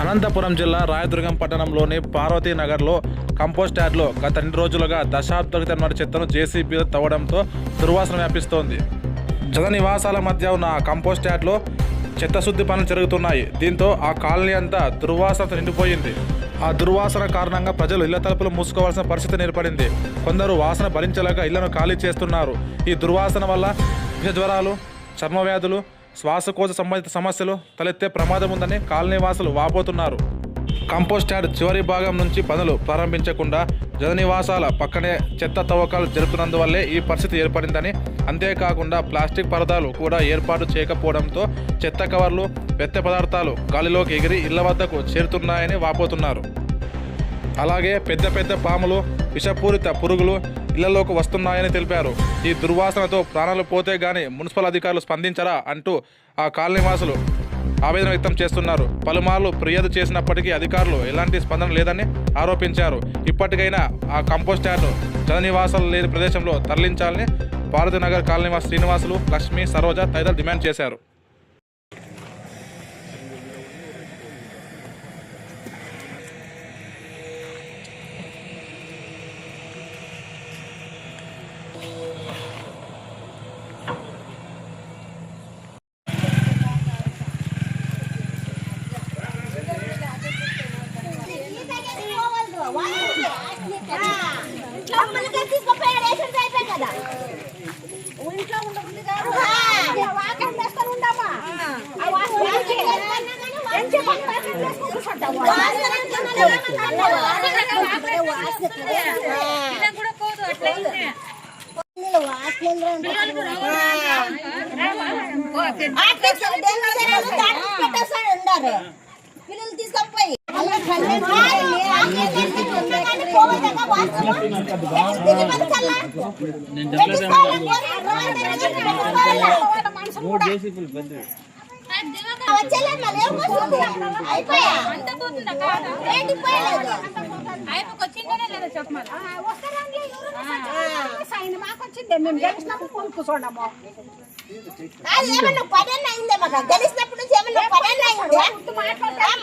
అనంతపురం జిల్లా రాయదుర్గం పట్టణంలోని పార్వతీ నగర్లో కంపోస్ట్ యార్డ్లో గత రెండు రోజులుగా దశాబ్దాలకు తరబడి చెత్తను జేసీబీ తవ్వడంతో దుర్వాసన వ్యాపిస్తోంది. జన నివాసాల మధ్య ఉన్న ఆ కంపోస్ట్ యార్డ్లో చెత్త శుద్ధి పనులు జరుగుతున్నాయి. దీంతో ఆ కాలనీ అంతా దుర్వాసనతో నిండిపోయింది. ఆ దుర్వాసన కారణంగా ప్రజలు ఇళ్ళ తలుపులు మూసుకోవాల్సిన పరిస్థితి ఏర్పడింది కొందరు వాసన భరించలేక ఇళ్ళను ఖాళీ చేస్తున్నారు. ఈ దుర్వాసన వల్ల విష జ్వరాలు చర్మవ్యాధులు శ్వాసకోశ సంబంధిత సమస్యలు తలెత్తే ప్రమాదం ఉందని కాలనీ వాసులు వాపోతున్నారు. కంపోస్ట్ యార్డ్ చివరి భాగం నుంచి పనులు ప్రారంభించకుండా జననివాసాల పక్కనే చెత్త తవ్వకాలు జరుపుతున్నందువల్లే ఈ పరిస్థితి ఏర్పడిందని అంతేకాకుండా ప్లాస్టిక్ పరదాలు కూడా ఏర్పాటు చేయకపోవడంతో చెత్త కవర్లు వ్యర్థ పదార్థాలు గాలిలోకి ఎగిరి ఇళ్ళ వద్దకు చేరుతున్నాయని వాపోతున్నారు. అలాగే పెద్ద పెద్ద పాములు విషపూరిత పురుగులు ఇళ్ళలోకి వస్తున్నాయని తెలిపారు. ఈ దుర్వాసనతో ప్రాణాలు పోతే గానీ మున్సిపల్ అధికారులు స్పందించరా అంటూ ఆ కాలనీవాసులు ఆవేదన వ్యక్తం చేస్తున్నారు. పలుమార్లు ఫిర్యాదు చేసినప్పటికీ అధికారులు ఎలాంటి స్పందన లేదని ఆరోపించారు. ఇప్పటికైనా ఆ కంపోస్ట్ యార్డు జననివాసాలు లేని ప్రదేశంలో తరలించాలని భారతనగర్ కాలనీవాసి శ్రీనివాసులు లక్ష్మి సరోజ తదితరులు డిమాండ్ చేశారు. పిల్లలు తీసుకపోయి అయిపోయా ఏంటి పోయలేదు మాకొచ్చింది మేము గెలిచినప్పుడు అయిందే మాకు నుంచి ఏమన్నా పని అయిందే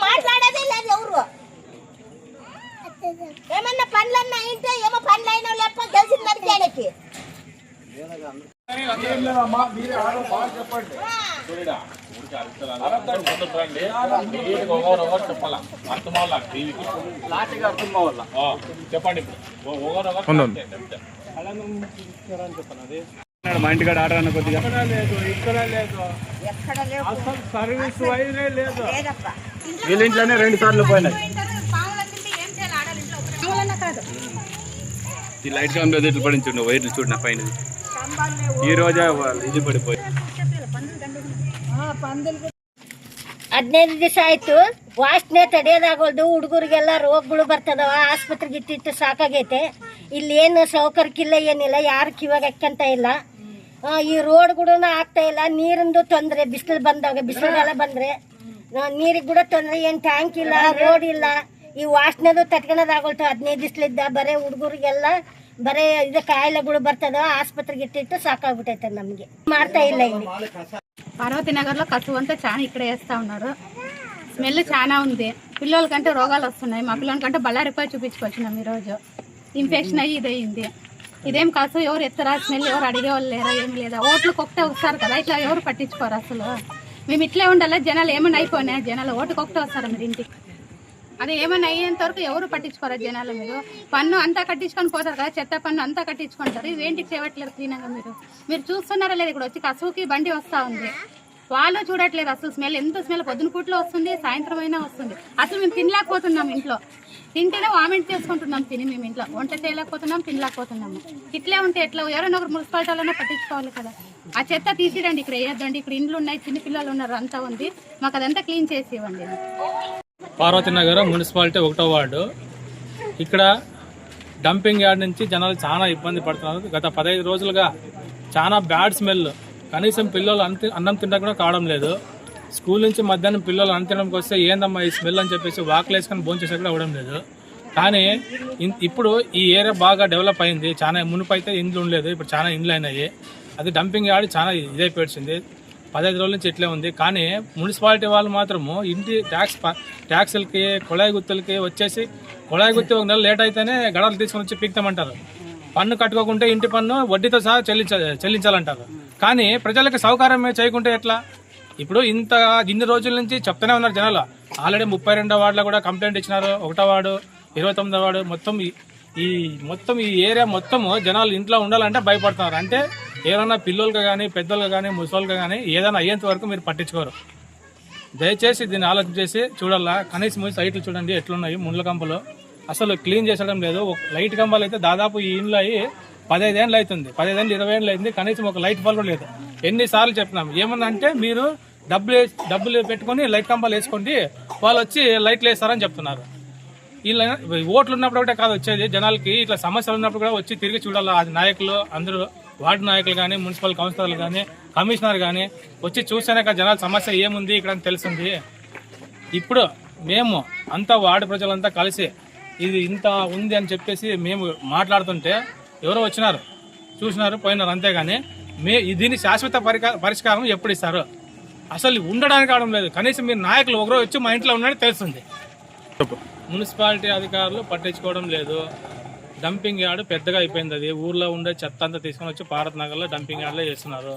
మాట్లాడేదే లేదు ఎవరు? ఏమన్నా పనులన్నా అయింటే ఏమో పనులు అయినా లేకపోతే గెలిచిన నరికేయడానికి చెప్పండి ఉండండి. మా ఇంటికాడ ఆర్డర్ అన్న కొద్దిగా. ఎక్కడ లేవు. అసలు సర్వీస్ వైనే లేదు. వీళ్ళ ఇంట్లోనే రెండు సార్లు పోయినాయి. ఈ లైట్ కంపెనీ ఎదురు పడించుండు వైర్లు చూడు నా పైన ఈ రోజే వాళ్ళు ఇది పడిపోయి ಹದಿನೈದು ದಿವಸ ಆಯ್ತು. ವಾಸನೆ ತಡೆಯೋದಾಗೋದು ಹುಡುಗರಿಗೆಲ್ಲ ರೋಗಗಳು ಬರ್ತದವ, ಆಸ್ಪತ್ರೆಗೆ ಇಟ್ಟಿಟ್ಟು ಸಾಕಾಗೈತೆ. ಇಲ್ಲಿ ಏನು ಸೌಕರ್ಯಕ್ಕಿಲ್ಲ, ಏನಿಲ್ಲ, ಯಾರು ಕಿವಾಗ ಎಕ್ಕಂತ ಇಲ್ಲ. ಈ ರೋಡ್ಗಳು ಆಗ್ತಾ ಇಲ್ಲ. ನೀರಿಂದು ತೊಂದರೆ, ಬಿಸಿಲು ಬಂದಾಗ, ಬಿಸಿಲುಗಾಲ ಬಂದ್ರೆ. ನೀರಿಗೆ ಕೂಡ ತೊಂದರೆ, ಏನು ಟ್ಯಾಂಕ್ ಇಲ್ಲ ರೋಡ್ ಇಲ್ಲ. ಈ ವಾಸನೆದು ತಟ್ಕೊಳೋದಾಗೋಲ್ತು ಹದಿನೈದು ದಿವ್ಸಲಿದ್ದ. ಬರೇ ಹುಡುಗರಿಗೆಲ್ಲ ಬರೀ ಇದು ಕಾಯಿಲೆಗಳು ಬರ್ತದ ಆಸ್ಪತ್ರೆಗೆ ಇಟ್ಟಿಟ್ಟು ಸಾಕಾಗ್ಬಿಟ್ಟೈತೆ ನಮಗೆ. ಮಾಡ್ತಾ ಇಲ್ಲ ಇಲ್ಲಿ. పార్వతీ నగర్లో కసువు అంతా చాలా ఇక్కడ వేస్తూ ఉన్నారు. స్మెల్ చాలా ఉంది. పిల్లలకంటే రోగాలు వస్తున్నాయి. మా పిల్లలకంటే బళ్ళారిపోయి చూపించుకొచ్చినాం ఈరోజు. ఇన్ఫెక్షన్ అయ్యి ఇది అయింది ఇదేం కసు ఎవరు ఎత్తరా? స్మెల్ ఎవరు అడిగేవాళ్ళు లేరా? ఏం లేదా? ఓట్లకు ఒకటే వస్తారు కదా. ఇట్లా ఎవరు పట్టించుకోరు అసలు? మేము ఇట్లే ఉండాలి? జనాలు ఏమన్నా అయిపోయినాయి? జనాలు ఓటుకు ఒకటే వస్తారు మీరు ఇంటికి? అదే ఏమైనా అయ్యేంత వరకు ఎవరు పట్టించుకోరు జనాలు మీరు? పన్ను అంతా కట్టించుకొని పోతారు కదా చెత్త పన్ను అంతా కట్టించుకుంటారు. ఇవేంటికి చేయట్లేదు క్లీనంగా మీరు? మీరు చూస్తున్నారా లేదు ఇక్కడ వచ్చి కసువుకి బండి వస్తూ ఉంది? వాళ్ళు చూడట్లేదు అసలు స్మెల్. ఎంత స్మెల్? పొద్దున పూట్లో వస్తుంది సాయంత్రం అయినా వస్తుంది. అసలు మేము తినలేకపోతున్నాం ఇంట్లో. తింటేనే వామిట్ చేసుకుంటున్నాం తిని మేము ఇంట్లో. వంట చేయలేకపోతున్నాం తినలేకపోతున్నాము. ఇట్లే ఉంటే ఎట్లా? ఎవరైనా ఒకరు మున్సిపాలిటీలోనే పట్టించుకోవాలి కదా. ఆ చెత్త తీసిరండి ఇక్కడ వేయద్దండి. ఇక్కడ ఇండ్లు ఉన్నాయి చిన్న పిల్లలు ఉన్నారు అంతా ఉంది. మాకు అదంతా క్లీన్ చేసి ఇవ్వండి. పార్వతి నగరం మున్సిపాలిటీ ఒకటో వార్డు. ఇక్కడ డంపింగ్ యార్డ్ నుంచి జనాలు చాలా ఇబ్బంది పడుతున్నారు. గత పదహైదు రోజులుగా చాలా బ్యాడ్ స్మెల్. కనీసం పిల్లలు అంత అన్నం తినడం కూడా కావడం లేదు. స్కూల్ నుంచి మధ్యాహ్నం పిల్లలు అన్నం తినడానికి వస్తే ఏందమ్మా ఈ స్మెల్ అని చెప్పేసి వాకులు వేసుకొని భోంచేసే కూడా అవ్వడం లేదు. కానీ ఇన్- ఇప్పుడు ఈ ఏరియా బాగా డెవలప్ అయింది. చాలా మునుపు అయితే ఇండ్లు ఉండలేదు. ఇప్పుడు చాలా ఇండ్లు అయినాయి. అది డంపింగ్ యార్డ్ చాలా ఇదైపోయింది పదహైదు రోజుల నుంచి ఇట్లే ఉంది. కానీ మున్సిపాలిటీ వాళ్ళు మాత్రము ఇంటి ట్యాక్స్ ప- ట్యాక్సులకి కుళాయి గుత్తులకి వచ్చేసి కుళాయి గుత్తి ఒక నెల లేట్ అయితేనే గడలు తీసుకొని వచ్చి పీక్తామంటారు. పన్ను కట్టుకోకుంటే ఇంటి పన్ను వడ్డీతో సహా చెల్లించ చెల్లించాలంటారు. కానీ ప్రజలకు సౌకర్యం చేయకుంటే ఎట్లా? ఇప్పుడు ఇంత ఇన్ని రోజుల నుంచి చెప్తూనే ఉన్నారు జనాలు. ఆల్రెడీ ముప్పై రెండో వార్డులో కూడా కంప్లైంట్ ఇచ్చినారు. ఒకటో వార్డు ఇరవై తొమ్మిదో వార్డు మొత్తం ఈ మొత్తం ఈ ఏరియా మొత్తము జనాలు ఇంట్లో ఉండాలంటే భయపడుతున్నారు. అంటే ఏదైనా పిల్లలకు కానీ పెద్దలకు కానీ ముసలికి కానీ ఏదైనా అయ్యేంత వరకు మీరు పట్టించుకోరు. దయచేసి దీన్ని ఆలోచన చేసి చూడాలా కనీసం మీరు సైట్లు చూడండి ఎట్లున్నాయి ముండ్ల కంపలు. అసలు క్లీన్ చేసడం లేదు. ఒక లైట్ కంబాలు అయితే దాదాపు ఈ ఇండ్లు అయ్యి పదహైదేళ్ళు అవుతుంది. పదహైదేళ్ళు ఇరవై ఏళ్ళు అయింది. కనీసం ఒక లైట్ బల్బ్ లేదు. ఎన్నిసార్లు చెప్పినాం. ఏమన్నా అంటే మీరు డబ్బులు డబ్బులు పెట్టుకొని లైట్ కంబాలు వేసుకోండి. వాళ్ళు వచ్చి లైట్లు వేస్తారని చెప్తున్నారు. ఇలా ఓట్లు ఉన్నప్పుడు ఒకటే కాదు వచ్చేది. జనాలకి ఇట్లా సమస్యలు ఉన్నప్పుడు కూడా వచ్చి తిరిగి చూడాలి. అది నాయకులు అందరూ. వార్డు నాయకులు కానీ మున్సిపల్ కౌన్సిలర్లు కానీ కమిషనర్ కానీ వచ్చి చూసాక జనాల సమస్య ఏముంది ఇక్కడ అని తెలిసింది. ఇప్పుడు మేము అంతా వార్డు ప్రజలంతా కలిసి ఇది ఇంత ఉంది అని చెప్పేసి మేము మాట్లాడుతుంటే ఎవరో వచ్చినారు చూసినారు పోయినారు అంతేగాని మే దీని శాశ్వత పరిష్కారం ఎప్పుడు ఇస్తారు? అసలు ఉండడానికి కావడం లేదు. కనీసం మీరు నాయకులు ఒకరో వచ్చి మా ఇంట్లో ఉన్నట్టు తెలుస్తుంది మున్సిపాలిటీ అధికారులు పట్టించుకోవడం లేదు. డంపింగ్ యార్డ్ పెద్దగా అయిపోయింది అది. ఊర్లో ఉండే చెత్త అంతా తీసుకొని వచ్చి భారత్ నగర్లో డంపింగ్ యార్డ్లో చేస్తున్నారు.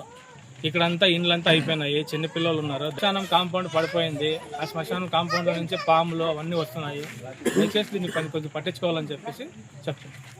ఇక్కడంతా ఇండ్లంతా అయిపోయినాయి. చిన్న పిల్లలు ఉన్నారు. శ్మశానం కాంపౌండ్ పడిపోయింది. ఆ శ్మశానం కాంపౌండ్ నుంచి పాములు అవన్నీ వస్తున్నాయి. దయచేసి దీన్ని కొంచెం కొంచెం పట్టించుకోవాలని చెప్పేసి చెప్తున్నాను.